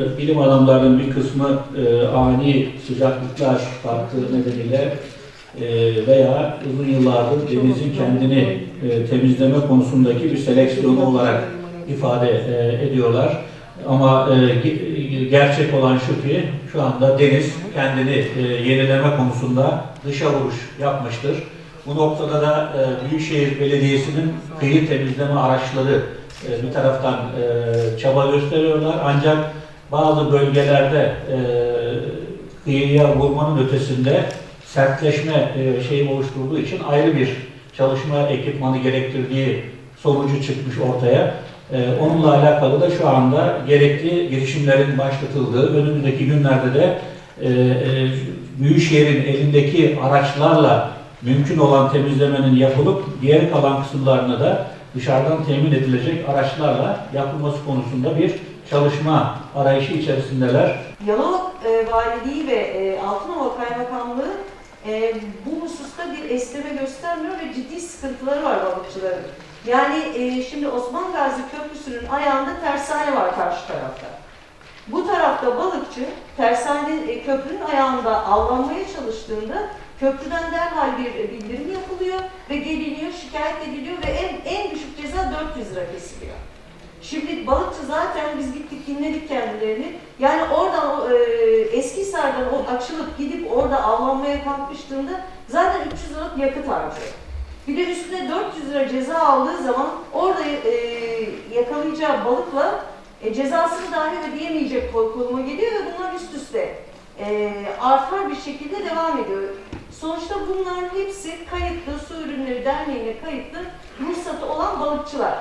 Bilim adamlarının bir kısmı e, ani sıcaklıklar farkı nedeniyle e, veya uzun yıllardır denizin kendini e, temizleme konusundaki bir seleksiyonu olarak ifade e, ediyorlar. Ama e, ge- gerçek olan şu ki şu anda deniz kendini e, yenileme konusunda dışa vuruş yapmıştır. Bu noktada da e, Büyükşehir Belediyesi'nin kıyı temizleme araçları e, bir taraftan e, çaba gösteriyorlar ancak bazı bölgelerde e, kıyıya vurmanın ötesinde sertleşme e, şeyi oluşturduğu için ayrı bir çalışma ekipmanı gerektirdiği sonucu çıkmış ortaya. E, onunla alakalı da şu anda gerekli girişimlerin başlatıldığı, önümüzdeki günlerde de e, e, Büyükşehir'in elindeki araçlarla mümkün olan temizlemenin yapılıp diğer kalan kısımlarına da dışarıdan temin edilecek araçlarla yapılması konusunda bir çalışma arayışı içerisindeler. Yalova e, Valiliği ve e, Altınova Kaymakamlığı e, bu hususta bir esneme göstermiyor ve ciddi sıkıntıları var balıkçıların. Yani e, şimdi Osman Gazi Köprüsü'nün ayağında tersane var karşı tarafta. Bu tarafta balıkçı tersane e, köprünün ayağında avlanmaya çalıştığında köprüden derhal bir bildirim yapılıyor ve geliniyor, şikayet ediliyor ve en, en düşük ceza 400 lira kesiliyor. Şimdi balıkçı zaten biz gittik dinledik kendilerini. Yani oradan e, Eskihisar'dan o açılıp gidip orada avlanmaya kalkıştığında zaten 300 liralık yakıt harcıyor. Bir de üstüne 400 lira ceza aldığı zaman orada e, yakalayacağı balıkla e, cezasını dahi ödeyemeyecek konuma geliyor ve bunlar üst üste e, artar bir şekilde devam ediyor. Sonuçta bunların hepsi kayıtlı, Su Ürünleri Derneği'ne kayıtlı ruhsatı olan balıkçılar.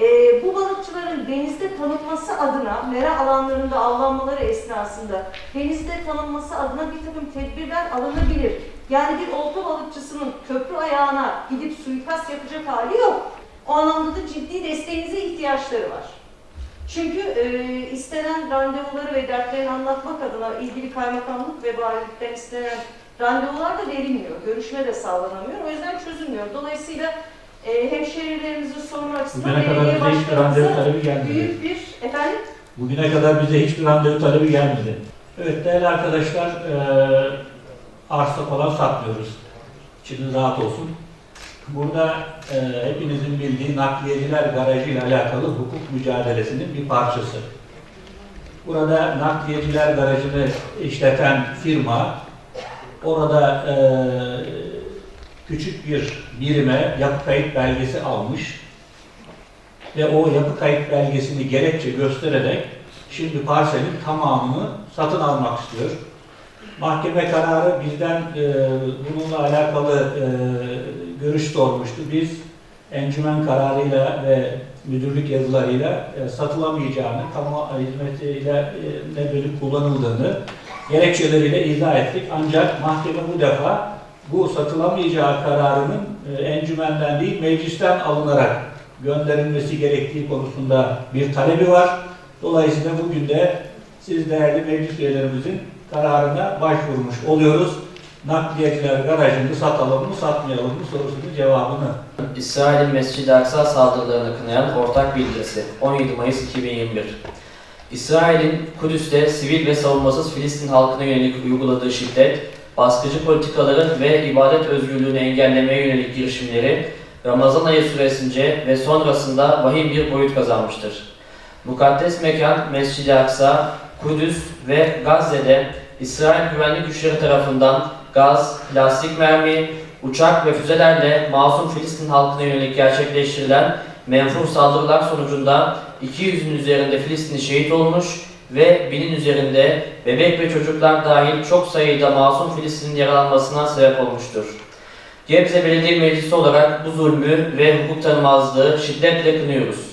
Ee, bu balıkçıların denizde tanınması adına, mera alanlarında avlanmaları esnasında denizde tanınması adına bir takım tedbirler alınabilir. Yani bir olta balıkçısının köprü ayağına gidip suikast yapacak hali yok. O anlamda da ciddi desteğinize ihtiyaçları var. Çünkü e, istenen randevuları ve dertlerini anlatmak adına ilgili kaymakamlık ve valilikten istenen randevular da verilmiyor. Görüşme de sağlanamıyor. O yüzden çözülmüyor. Dolayısıyla e, hemşehrilerimizin sorunu açısından Bugüne kadar belediye bize hiçbir randevu talebi gelmedi. büyük bir efendim Bugüne kadar bize hiçbir randevu talebi gelmedi. Evet değerli arkadaşlar, eee arsa falan satmıyoruz. İçiniz rahat olsun. Burada eee, hepinizin bildiği nakliyeciler garajı ile alakalı hukuk mücadelesinin bir parçası. Burada nakliyeciler garajını işleten firma orada eee, küçük bir birime yapı kayıt belgesi almış ve o yapı kayıt belgesini gerekçe göstererek şimdi parselin tamamını satın almak istiyor. Mahkeme kararı bizden e, bununla alakalı e, görüş sormuştu. Biz encümen kararıyla ve müdürlük yazılarıyla e, satılamayacağını, kamu hizmetiyle e, ne bölüm kullanıldığını gerekçeleriyle izah ettik. Ancak mahkeme bu defa bu satılamayacağı kararının e, encümenden değil meclisten alınarak gönderilmesi gerektiği konusunda bir talebi var. Dolayısıyla bugün de siz değerli meclis üyelerimizin kararına başvurmuş oluyoruz. Nakliyeciler garajını satalım mı satmayalım mı sorusunun cevabını İsrail'in Mescid-i Aksa saldırılarını kınayan ortak bildirisi 17 Mayıs 2021 İsrail'in Kudüs'te sivil ve savunmasız Filistin halkına yönelik uyguladığı şiddet, baskıcı politikaları ve ibadet özgürlüğünü engellemeye yönelik girişimleri Ramazan ayı süresince ve sonrasında vahim bir boyut kazanmıştır. Mukaddes mekan Mescid-i Aksa, Kudüs ve Gazze'de İsrail güvenlik güçleri tarafından gaz, plastik mermi, uçak ve füzelerle masum Filistin halkına yönelik gerçekleştirilen menfur saldırılar sonucunda 200'ün üzerinde Filistinli şehit olmuş ve binin üzerinde bebek ve çocuklar dahil çok sayıda masum Filistin'in yaralanmasına sebep olmuştur. Gebze Belediye Meclisi olarak bu zulmü ve hukuk tanımazlığı şiddetle kınıyoruz.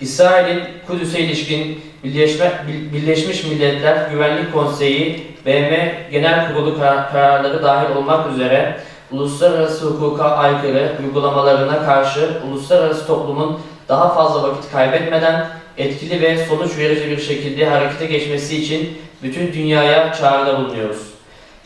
İsrail'in Kudüs'e ilişkin Birleşme, Birleşmiş Milletler Güvenlik Konseyi, BM Genel Kurulu kar- kararları dahil olmak üzere uluslararası hukuka aykırı uygulamalarına karşı uluslararası toplumun daha fazla vakit kaybetmeden etkili ve sonuç verici bir şekilde harekete geçmesi için bütün dünyaya çağrıda bulunuyoruz.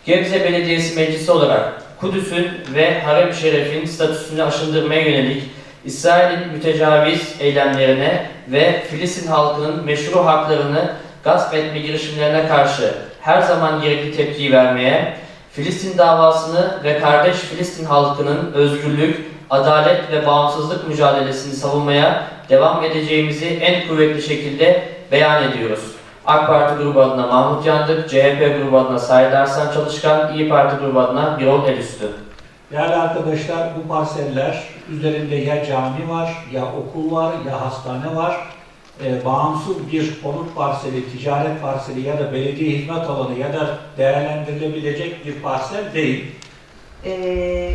Gebze Belediyesi Meclisi olarak Kudüs'ün ve Harem-i Şeref'in statüsünü aşındırmaya yönelik İsrail'in mütecaviz eylemlerine ve Filistin halkının meşru haklarını gasp etme girişimlerine karşı her zaman gerekli tepkiyi vermeye, Filistin davasını ve kardeş Filistin halkının özgürlük, adalet ve bağımsızlık mücadelesini savunmaya devam edeceğimizi en kuvvetli şekilde beyan ediyoruz. AK Parti grubu adına Mahmut Yandık, CHP grubu adına Said Arslan Çalışkan, İyi Parti grubu adına Birol Elüstü. Değerli arkadaşlar bu parseller üzerinde ya cami var, ya okul var, ya hastane var. Ee, bağımsız bir konut parseli, ticaret parseli ya da belediye hizmet alanı ya da değerlendirilebilecek bir parsel değil. E,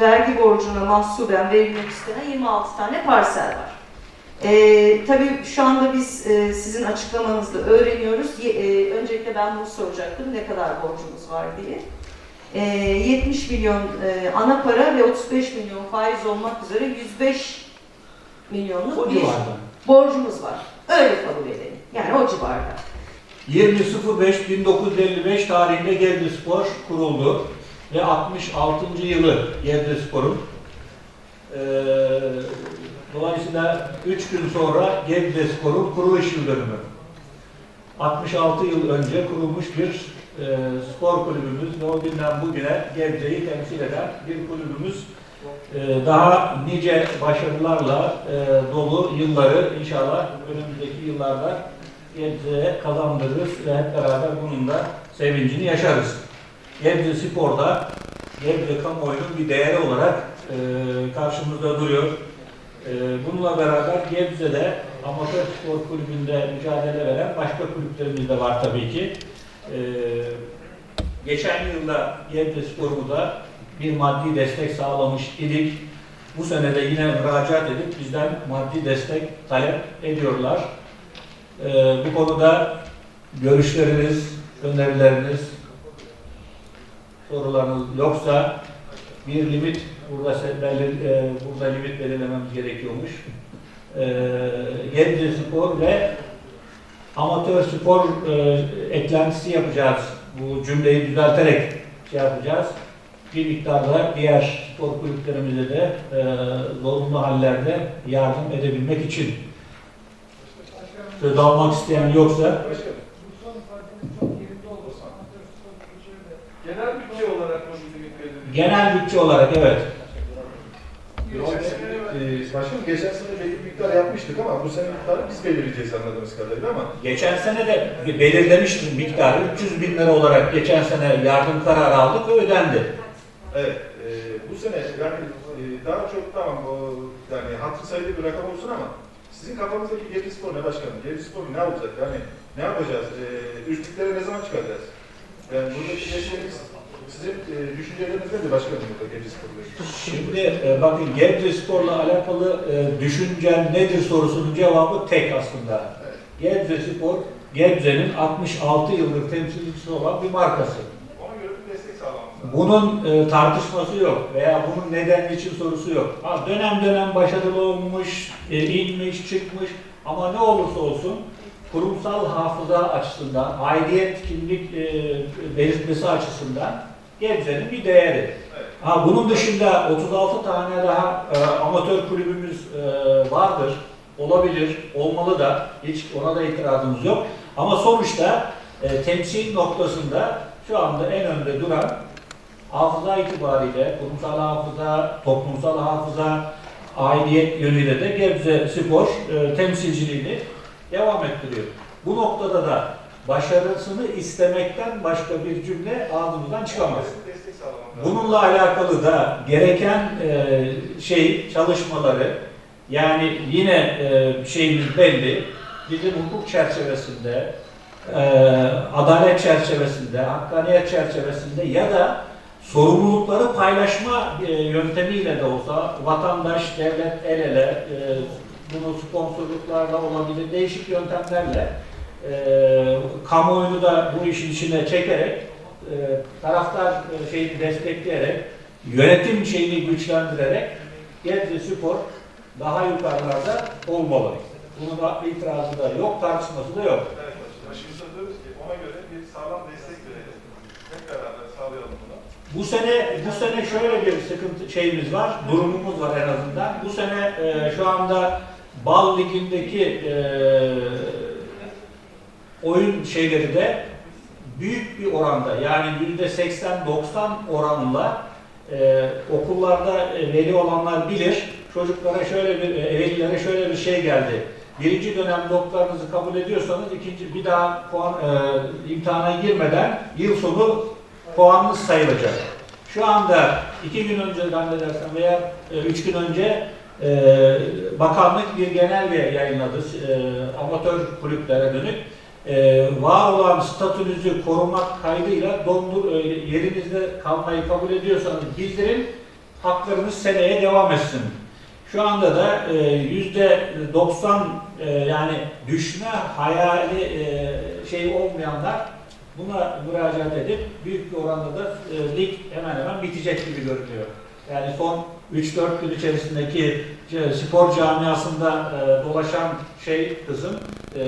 vergi borcuna mahsuben verilmek istenen 26 tane parsel var. E, tabii şu anda biz e, sizin açıklamanızda öğreniyoruz. E, öncelikle ben bunu soracaktım ne kadar borcumuz var diye. E, 70 milyon e, ana para ve 35 milyon faiz olmak üzere 105 milyonluk O bir civarda. borcumuz var. Öyle kabul edelim. Yani o civarda. 20.05.1955 tarihinde Gebze Spor kuruldu ve 66. yılı Gebze Spor'un. Ee, dolayısıyla 3 gün sonra Gebze Spor'un kuruluş yıl dönümü. 66 yıl önce kurulmuş bir e, spor kulübümüz ve o günden bugüne Gebze'yi temsil eden bir kulübümüz. Ee, daha nice başarılarla e, dolu yılları inşallah önümüzdeki yıllarda Gebze'ye kazandırırız ve hep beraber bunun da sevincini yaşarız. Gebze Spor'da Gebze kamuoyunun bir değeri olarak e, karşımızda duruyor. E, bununla beraber Gebze'de amatör spor kulübünde mücadele veren başka kulüplerimiz de var tabii ki. E, geçen yılda Gebze Spor'umuza bir maddi destek sağlamış idik. Bu sene de yine müracaat edip bizden maddi destek talep ediyorlar. Ee, bu konuda görüşleriniz, önerileriniz, sorularınız yoksa bir limit burada belir, e, burada limit belirlememiz gerekiyormuş. Ee, Gebze Spor ve amatör spor e, eklentisi yapacağız. Bu cümleyi düzelterek şey yapacağız. Bir miktarda diğer spor kulüplerimize de e, zorunlu hallerde yardım edebilmek için. Söz almak isteyen yoksa Başkanım. Genel bütçe olarak mı bizi belirledi? Genel bütçe olarak evet. Geçen sene, e, başkanım geçen sene belli bir miktar yapmıştık ama bu sene miktarı biz belirleyeceğiz anladığımız kadarıyla ama Geçen sene de belirlemiştim miktarı 300 bin lira olarak geçen sene yardım kararı aldık ve ödendi. evet e, bu sene yani e, daha çok tamam o yani hatır sayılı bir rakam olsun ama sizin kafanızdaki Gebze Spor ne başkanım? Gebze Spor ne olacak? Yani ne yapacağız? E, üstlüklere ne zaman çıkacağız? Yani buradaki geçmemiz sizin e, düşünceleriniz nedir başkanım burada Gebze Spor'la? Şimdi e, bakın Gebze Spor'la alakalı e, düşüncen nedir sorusunun cevabı tek aslında. Gebze Spor, Gebze'nin 66 yıldır temsilcisi olan bir markası. Ona göre bir destek lazım. Bunun e, tartışması yok veya bunun neden için sorusu yok. Ha, dönem dönem başarılı olmuş, e, inmiş, çıkmış ama ne olursa olsun kurumsal hafıza açısından, aidiyet kimlik e, belirtmesi açısından Gebze'nin bir değeri. Evet. Ha, bunun dışında 36 tane daha e, amatör kulübümüz e, vardır. Olabilir, olmalı da. Hiç ona da itirazımız yok. Ama sonuçta e, temsil noktasında şu anda en önde duran hafıza itibariyle, kurumsal hafıza, toplumsal hafıza, aidiyet yönüyle de Gebze Spor e, temsilciliğini devam ettiriyor. Bu noktada da başarısını istemekten başka bir cümle ağzımızdan çıkamaz. Bununla alakalı da gereken e, şey çalışmaları yani yine e, şeyimiz belli. Bizim hukuk çerçevesinde, e, adalet çerçevesinde, hakkaniyet çerçevesinde ya da sorumlulukları paylaşma e, yöntemiyle de olsa vatandaş, devlet el ele e, bunu sponsorluklarla olabilir değişik yöntemlerle e, kamuoyunu da bu işin içine çekerek e, taraftar e, şeyini destekleyerek, yönetim şeyini güçlendirerek Gebze Spor daha yukarılarda olmalı. Bunun da itirazı da yok, tartışması da yok. Evet de diyoruz ki ona göre bir sağlam destek verelim. Hep beraber sağlayalım bunu. Bu sene bu sene şöyle bir sıkıntı şeyimiz var, durumumuz var en azından. Bu sene e, şu anda Bal Ligi'ndeki e, oyun şeyleri de büyük bir oranda yani yüzde 80-90 oranında e, okullarda e, veli olanlar bilir. Çocuklara şöyle bir, e, velilere şöyle bir şey geldi. Birinci dönem notlarınızı kabul ediyorsanız ikinci bir daha puan e, imtihana girmeden yıl sonu puanınız sayılacak. Şu anda iki gün önce zannedersem veya e, üç gün önce e, bakanlık bir genelge yayınladı e, amatör kulüplere dönük. E, var olan statünüzü korumak kaydıyla dondur, e, yerinizde kalmayı kabul ediyorsanız bildirin, haklarınız seneye devam etsin. Şu anda da e, yüzde 90 e, yani düşme hayali e, şey olmayanlar buna müracaat edip büyük bir oranda da e, lig hemen hemen bitecek gibi görünüyor. Yani son 3-4 gün içerisindeki e, spor camiasında e, dolaşan şey kızım e,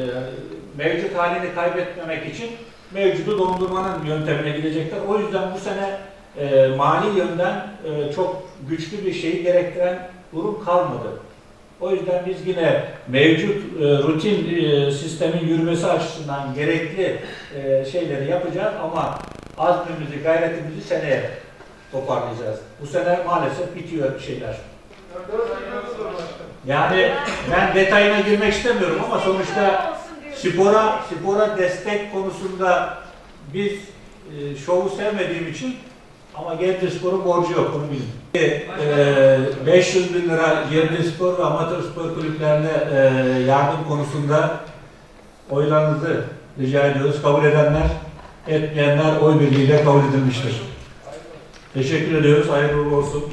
mevcut halini kaybetmemek için mevcudu dondurmanın yöntemine gidecekler. O yüzden bu sene e, mali yönden e, çok güçlü bir şeyi gerektiren durum kalmadı. O yüzden biz yine mevcut e, rutin e, sistemin yürümesi açısından gerekli e, şeyleri yapacağız ama azmimizi, gayretimizi seneye toparlayacağız. Bu sene maalesef bitiyor şeyler. Yani ben detayına girmek istemiyorum ama sonuçta spora spora destek konusunda biz e, şovu sevmediğim için ama Gebze Spor'un borcu yok onu bilin. E, 500 bin lira Gebze Spor ve amatör spor kulüplerine e, yardım konusunda oylarınızı rica ediyoruz. Kabul edenler, etmeyenler oy birliğiyle kabul edilmiştir. Teşekkür ediyoruz. Hayırlı olsun.